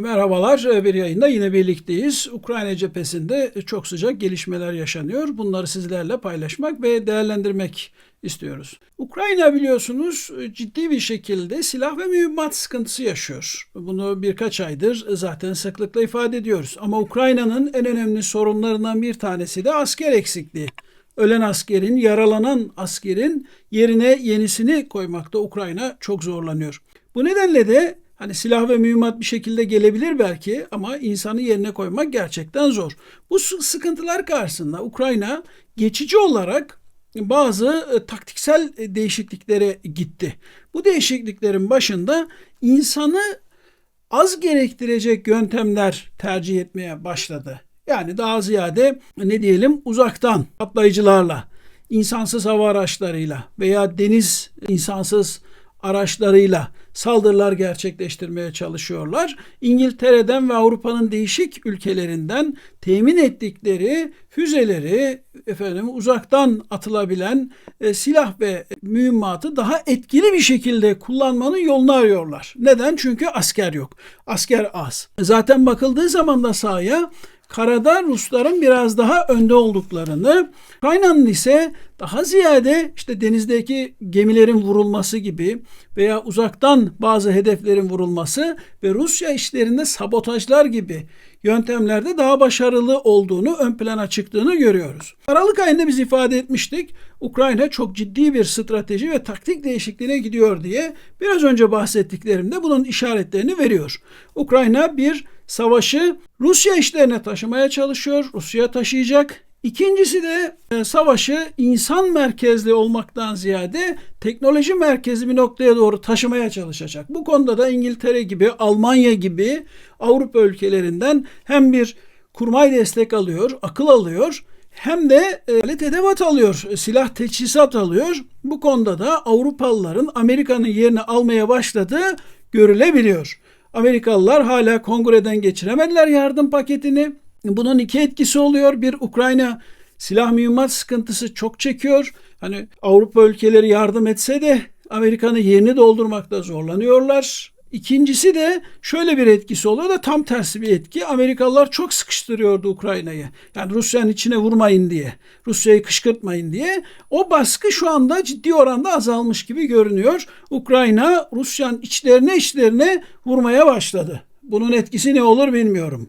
Merhabalar, bir yayında yine birlikteyiz. Ukrayna cephesinde çok sıcak gelişmeler yaşanıyor. Bunları sizlerle paylaşmak ve değerlendirmek istiyoruz. Ukrayna biliyorsunuz ciddi bir şekilde silah ve mühimmat sıkıntısı yaşıyor. Bunu birkaç aydır zaten sıklıkla ifade ediyoruz. Ama Ukrayna'nın en önemli sorunlarından bir tanesi de asker eksikliği. Ölen askerin, yaralanan askerin yerine yenisini koymakta Ukrayna çok zorlanıyor. Bu nedenle de Hani silah ve mühimmat bir şekilde gelebilir belki ama insanı yerine koymak gerçekten zor. Bu sıkıntılar karşısında Ukrayna geçici olarak bazı e, taktiksel e, değişikliklere gitti. Bu değişikliklerin başında insanı az gerektirecek yöntemler tercih etmeye başladı. Yani daha ziyade ne diyelim uzaktan patlayıcılarla, insansız hava araçlarıyla veya deniz insansız araçlarıyla saldırılar gerçekleştirmeye çalışıyorlar. İngiltere'den ve Avrupa'nın değişik ülkelerinden temin ettikleri füzeleri efendim uzaktan atılabilen e, silah ve mühimmatı daha etkili bir şekilde kullanmanın yolunu arıyorlar. Neden? Çünkü asker yok. Asker az. Zaten bakıldığı zaman da sahaya karada Rusların biraz daha önde olduklarını, Ukrayna'nın ise daha ziyade işte denizdeki gemilerin vurulması gibi veya uzaktan bazı hedeflerin vurulması ve Rusya işlerinde sabotajlar gibi yöntemlerde daha başarılı olduğunu ön plana çıktığını görüyoruz. Aralık ayında biz ifade etmiştik. Ukrayna çok ciddi bir strateji ve taktik değişikliğine gidiyor diye biraz önce bahsettiklerimde bunun işaretlerini veriyor. Ukrayna bir savaşı Rusya işlerine taşımaya çalışıyor. Rusya taşıyacak. İkincisi de e, savaşı insan merkezli olmaktan ziyade teknoloji merkezli bir noktaya doğru taşımaya çalışacak. Bu konuda da İngiltere gibi, Almanya gibi Avrupa ülkelerinden hem bir kurmay destek alıyor, akıl alıyor hem de e, alet edevat alıyor, silah teçhizat alıyor. Bu konuda da Avrupalıların Amerika'nın yerini almaya başladığı görülebiliyor. Amerikalılar hala kongreden geçiremediler yardım paketini. Bunun iki etkisi oluyor. Bir Ukrayna silah mühimmat sıkıntısı çok çekiyor. Hani Avrupa ülkeleri yardım etse de Amerika'nın yerini doldurmakta zorlanıyorlar. İkincisi de şöyle bir etkisi oluyor da tam tersi bir etki. Amerikalılar çok sıkıştırıyordu Ukrayna'yı. Yani Rusya'nın içine vurmayın diye, Rusya'yı kışkırtmayın diye. O baskı şu anda ciddi oranda azalmış gibi görünüyor. Ukrayna Rusya'nın içlerine içlerine vurmaya başladı. Bunun etkisi ne olur bilmiyorum.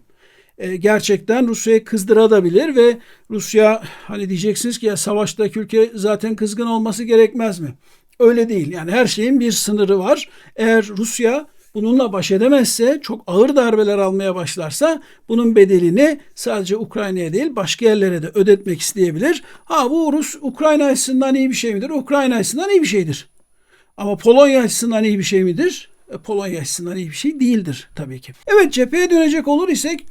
E, gerçekten Rusya'yı kızdırabilir ve Rusya hani diyeceksiniz ki ya savaştaki ülke zaten kızgın olması gerekmez mi? Öyle değil. Yani her şeyin bir sınırı var. Eğer Rusya bununla baş edemezse, çok ağır darbeler almaya başlarsa bunun bedelini sadece Ukrayna'ya değil başka yerlere de ödetmek isteyebilir. Ha bu Rus Ukrayna açısından iyi bir şey midir? Ukrayna açısından iyi bir şeydir. Ama Polonya açısından iyi bir şey midir? E, Polonya açısından iyi bir şey değildir tabii ki. Evet cepheye dönecek olur isek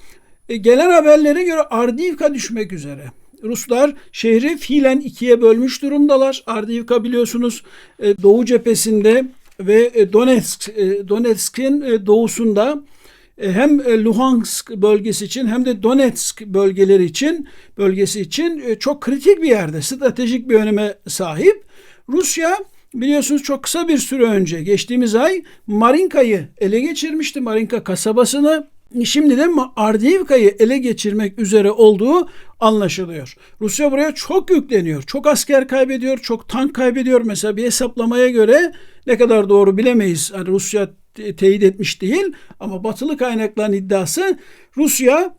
e, gelen haberlere göre Ardivka düşmek üzere. Ruslar şehri fiilen ikiye bölmüş durumdalar. Ardivka biliyorsunuz e, Doğu cephesinde ve e, Donetsk Donetsk'in doğusunda hem Luhansk bölgesi için hem de Donetsk bölgeleri için bölgesi için çok kritik bir yerde, stratejik bir öneme sahip. Rusya biliyorsunuz çok kısa bir süre önce geçtiğimiz ay Marinka'yı ele geçirmişti. Marinka kasabasını Şimdi de Ardivka'yı ele geçirmek üzere olduğu anlaşılıyor. Rusya buraya çok yükleniyor. Çok asker kaybediyor, çok tank kaybediyor. Mesela bir hesaplamaya göre ne kadar doğru bilemeyiz. Yani Rusya teyit etmiş değil ama batılı kaynakların iddiası Rusya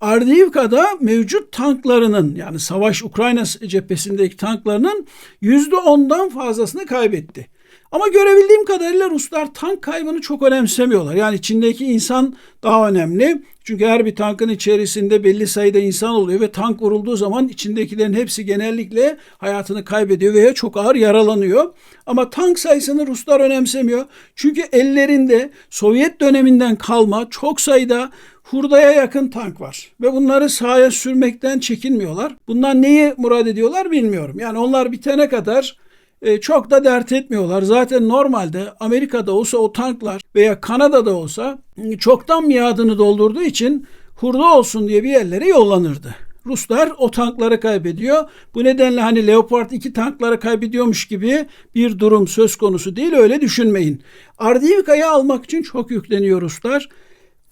Ardivka'da mevcut tanklarının yani savaş Ukrayna cephesindeki tanklarının %10'dan fazlasını kaybetti. Ama görebildiğim kadarıyla Ruslar tank kaybını çok önemsemiyorlar. Yani içindeki insan daha önemli. Çünkü her bir tankın içerisinde belli sayıda insan oluyor ve tank vurulduğu zaman içindekilerin hepsi genellikle hayatını kaybediyor veya çok ağır yaralanıyor. Ama tank sayısını Ruslar önemsemiyor. Çünkü ellerinde Sovyet döneminden kalma çok sayıda hurdaya yakın tank var. Ve bunları sahaya sürmekten çekinmiyorlar. Bundan neyi murad ediyorlar bilmiyorum. Yani onlar bitene kadar e, çok da dert etmiyorlar. Zaten normalde Amerika'da olsa o tanklar veya Kanada'da olsa e, çoktan miadını doldurduğu için hurda olsun diye bir yerlere yollanırdı. Ruslar o tankları kaybediyor. Bu nedenle hani Leopard 2 tankları kaybediyormuş gibi bir durum söz konusu değil. Öyle düşünmeyin. Ardivka'yı almak için çok yükleniyor Ruslar.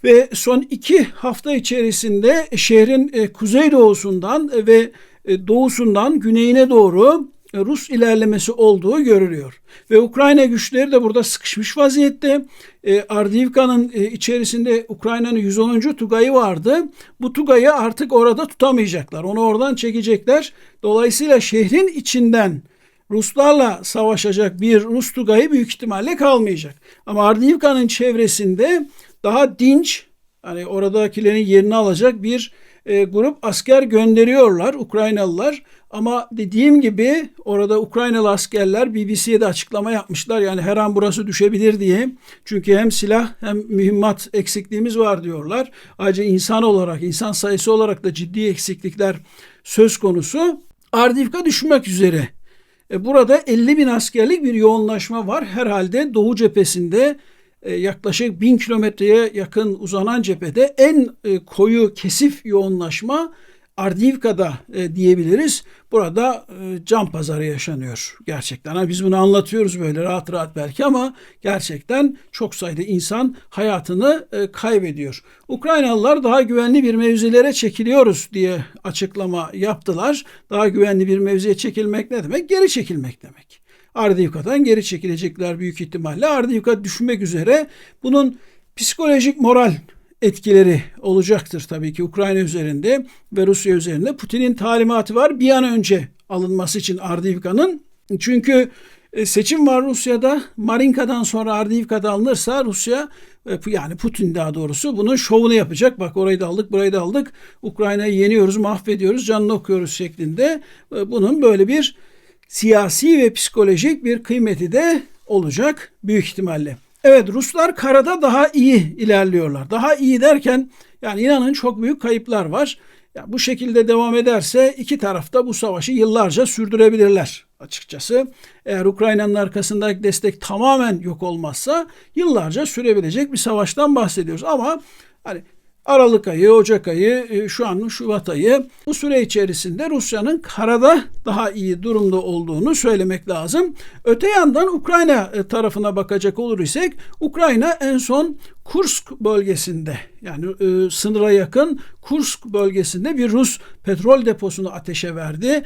Ve son iki hafta içerisinde şehrin e, kuzeydoğusundan ve e, doğusundan güneyine doğru Rus ilerlemesi olduğu görülüyor. Ve Ukrayna güçleri de burada sıkışmış vaziyette. E, Ardivka'nın e, içerisinde Ukrayna'nın 110. Tugayı vardı. Bu Tugayı artık orada tutamayacaklar. Onu oradan çekecekler. Dolayısıyla şehrin içinden Ruslarla savaşacak bir Rus Tugayı büyük ihtimalle kalmayacak. Ama Ardivka'nın çevresinde daha dinç, hani oradakilerin yerini alacak bir e, grup asker gönderiyorlar Ukraynalılar. Ama dediğim gibi orada Ukraynalı askerler BBC'ye de açıklama yapmışlar. Yani her an burası düşebilir diye. Çünkü hem silah hem mühimmat eksikliğimiz var diyorlar. Ayrıca insan olarak, insan sayısı olarak da ciddi eksiklikler söz konusu. Ardivka düşmek üzere. E, burada 50 bin askerlik bir yoğunlaşma var. Herhalde Doğu cephesinde e, yaklaşık bin kilometreye yakın uzanan cephede en e, koyu kesif yoğunlaşma Ardivka'da e, diyebiliriz. Burada e, can pazarı yaşanıyor gerçekten. Ha, biz bunu anlatıyoruz böyle rahat rahat belki ama gerçekten çok sayıda insan hayatını e, kaybediyor. Ukraynalılar daha güvenli bir mevzilere çekiliyoruz diye açıklama yaptılar. Daha güvenli bir mevziye çekilmek ne demek? Geri çekilmek demek. Ardivka'dan geri çekilecekler büyük ihtimalle. Ardivka düşmek üzere. Bunun psikolojik moral etkileri olacaktır tabii ki Ukrayna üzerinde ve Rusya üzerinde. Putin'in talimatı var bir an önce alınması için Ardivka'nın. Çünkü e, seçim var Rusya'da. Marinka'dan sonra Ardivka'da alınırsa Rusya e, yani Putin daha doğrusu bunun şovunu yapacak. Bak orayı da aldık, burayı da aldık. Ukrayna'yı yeniyoruz, mahvediyoruz, canını okuyoruz şeklinde. E, bunun böyle bir siyasi ve psikolojik bir kıymeti de olacak büyük ihtimalle. Evet Ruslar karada daha iyi ilerliyorlar. Daha iyi derken yani inanın çok büyük kayıplar var. Ya bu şekilde devam ederse iki tarafta bu savaşı yıllarca sürdürebilirler açıkçası. Eğer Ukrayna'nın arkasındaki destek tamamen yok olmazsa yıllarca sürebilecek bir savaştan bahsediyoruz. Ama hani Aralık ayı, Ocak ayı, e, şu an Şubat ayı bu süre içerisinde Rusya'nın karada daha iyi durumda olduğunu söylemek lazım. Öte yandan Ukrayna e, tarafına bakacak olur isek Ukrayna en son Kursk bölgesinde yani e, sınıra yakın Kursk bölgesinde bir Rus petrol deposunu ateşe verdi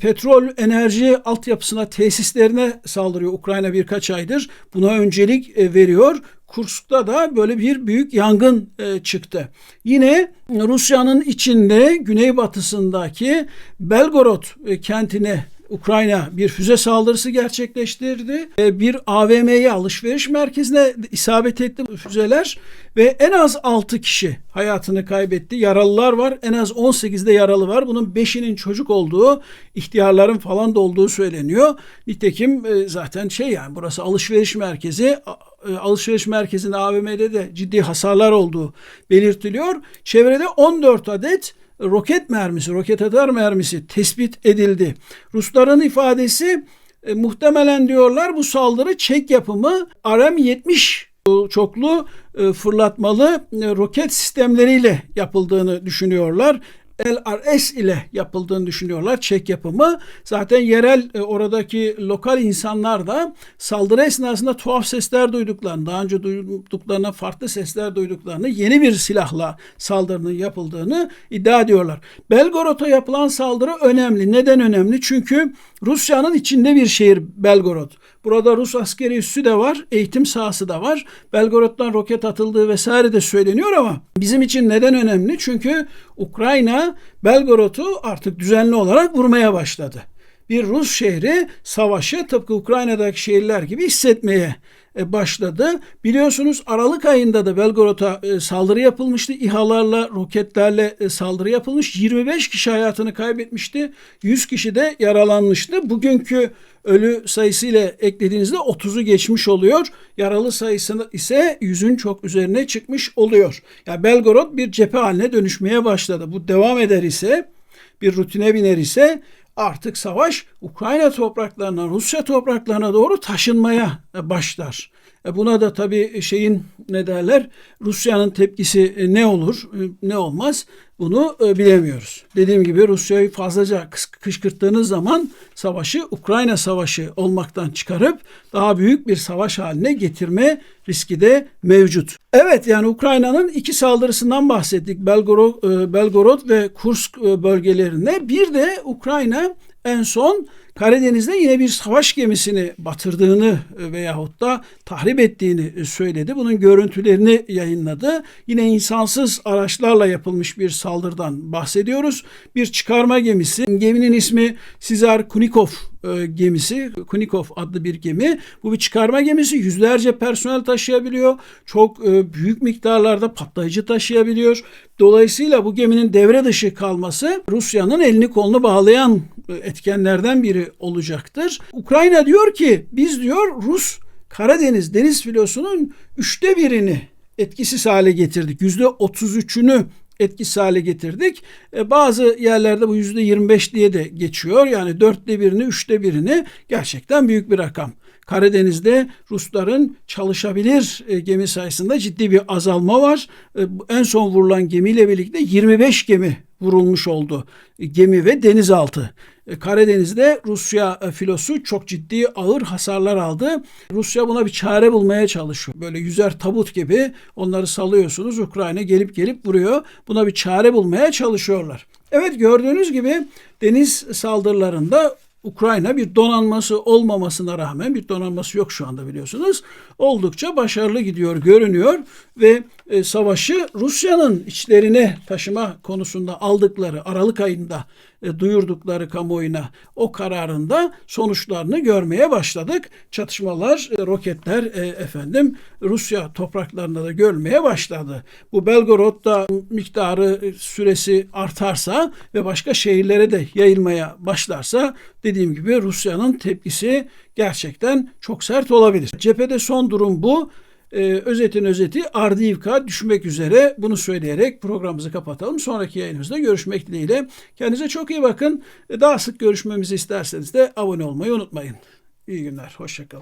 petrol enerji altyapısına, tesislerine saldırıyor Ukrayna birkaç aydır. Buna öncelik veriyor. Kursk'ta da böyle bir büyük yangın e, çıktı. Yine Rusya'nın içinde güneybatısındaki Belgorod e, kentine Ukrayna bir füze saldırısı gerçekleştirdi. Bir AVM'ye alışveriş merkezine isabet etti füzeler ve en az 6 kişi hayatını kaybetti. Yaralılar var. En az 18'de yaralı var. Bunun 5'inin çocuk olduğu, ihtiyarların falan da olduğu söyleniyor. Nitekim e, zaten şey yani burası alışveriş merkezi e, alışveriş merkezinde AVM'de de ciddi hasarlar olduğu belirtiliyor. Çevrede 14 adet roket mermisi, roket atar mermisi tespit edildi. Rusların ifadesi e, muhtemelen diyorlar bu saldırı Çek yapımı RM-70 çoklu e, fırlatmalı e, roket sistemleriyle yapıldığını düşünüyorlar. LRS ile yapıldığını düşünüyorlar. Çek yapımı. Zaten yerel e, oradaki lokal insanlar da saldırı esnasında tuhaf sesler duyduklarını, daha önce duyduklarına farklı sesler duyduklarını, yeni bir silahla saldırının yapıldığını iddia ediyorlar. Belgorod'a yapılan saldırı önemli. Neden önemli? Çünkü Rusya'nın içinde bir şehir Belgorod. Burada Rus askeri üssü de var, eğitim sahası da var. Belgorod'dan roket atıldığı vesaire de söyleniyor ama bizim için neden önemli? Çünkü Ukrayna Belgorod'u artık düzenli olarak vurmaya başladı. Bir Rus şehri savaşı tıpkı Ukrayna'daki şehirler gibi hissetmeye e, başladı. Biliyorsunuz Aralık ayında da Belgorod'a e, saldırı yapılmıştı. İHA'larla, roketlerle e, saldırı yapılmış. 25 kişi hayatını kaybetmişti. 100 kişi de yaralanmıştı. Bugünkü ölü sayısı ile eklediğinizde 30'u geçmiş oluyor. Yaralı sayısı ise 100'ün çok üzerine çıkmış oluyor. Ya yani Belgorod bir cephe haline dönüşmeye başladı. Bu devam eder ise bir rutine biner ise artık savaş Ukrayna topraklarına, Rusya topraklarına doğru taşınmaya başlar. E, Buna da tabii şeyin ne derler Rusya'nın tepkisi e, ne olur e, ne olmaz bunu bilemiyoruz. Dediğim gibi Rusya'yı fazlaca kışkırttığınız zaman savaşı Ukrayna savaşı olmaktan çıkarıp daha büyük bir savaş haline getirme riski de mevcut. Evet yani Ukrayna'nın iki saldırısından bahsettik. Belgorod, Belgorod ve Kursk bölgelerine. Bir de Ukrayna en son Karadeniz'de yine bir savaş gemisini batırdığını veyahut da tahrip ettiğini söyledi. Bunun görüntülerini yayınladı. Yine insansız araçlarla yapılmış bir saldırıdan bahsediyoruz. Bir çıkarma gemisi. Geminin ismi Sizar Kunikov e, gemisi. Kunikov adlı bir gemi. Bu bir çıkarma gemisi. Yüzlerce personel taşıyabiliyor. Çok e, büyük miktarlarda patlayıcı taşıyabiliyor. Dolayısıyla bu geminin devre dışı kalması Rusya'nın elini kolunu bağlayan e, etkenlerden biri olacaktır. Ukrayna diyor ki biz diyor Rus Karadeniz deniz filosunun üçte birini etkisiz hale getirdik. Yüzde 33'ünü etkisiz hale getirdik. E, bazı yerlerde bu yüzde 25 diye de geçiyor. Yani dörtte birini, üçte birini gerçekten büyük bir rakam. Karadeniz'de Rusların çalışabilir e, gemi sayısında ciddi bir azalma var. E, en son vurulan gemiyle birlikte 25 gemi vurulmuş oldu. E, Gemi ve denizaltı. Karadeniz'de Rusya filosu çok ciddi ağır hasarlar aldı. Rusya buna bir çare bulmaya çalışıyor. Böyle yüzer tabut gibi onları salıyorsunuz. Ukrayna gelip gelip vuruyor. Buna bir çare bulmaya çalışıyorlar. Evet gördüğünüz gibi deniz saldırılarında Ukrayna bir donanması olmamasına rağmen bir donanması yok şu anda biliyorsunuz. Oldukça başarılı gidiyor görünüyor ve e, savaşı Rusya'nın içlerine taşıma konusunda aldıkları Aralık ayında e, duyurdukları kamuoyuna o kararında sonuçlarını görmeye başladık. Çatışmalar, e, roketler e, efendim Rusya topraklarında da görmeye başladı. Bu Belgorod'da miktarı süresi artarsa ve başka şehirlere de yayılmaya başlarsa dediğim gibi Rusya'nın tepkisi gerçekten çok sert olabilir. Cephede son durum bu. Ee, özetin özeti Ardivka düşmek üzere bunu söyleyerek programımızı kapatalım. Sonraki yayınımızda görüşmek dileğiyle. Kendinize çok iyi bakın. Daha sık görüşmemizi isterseniz de abone olmayı unutmayın. İyi günler, hoşçakalın.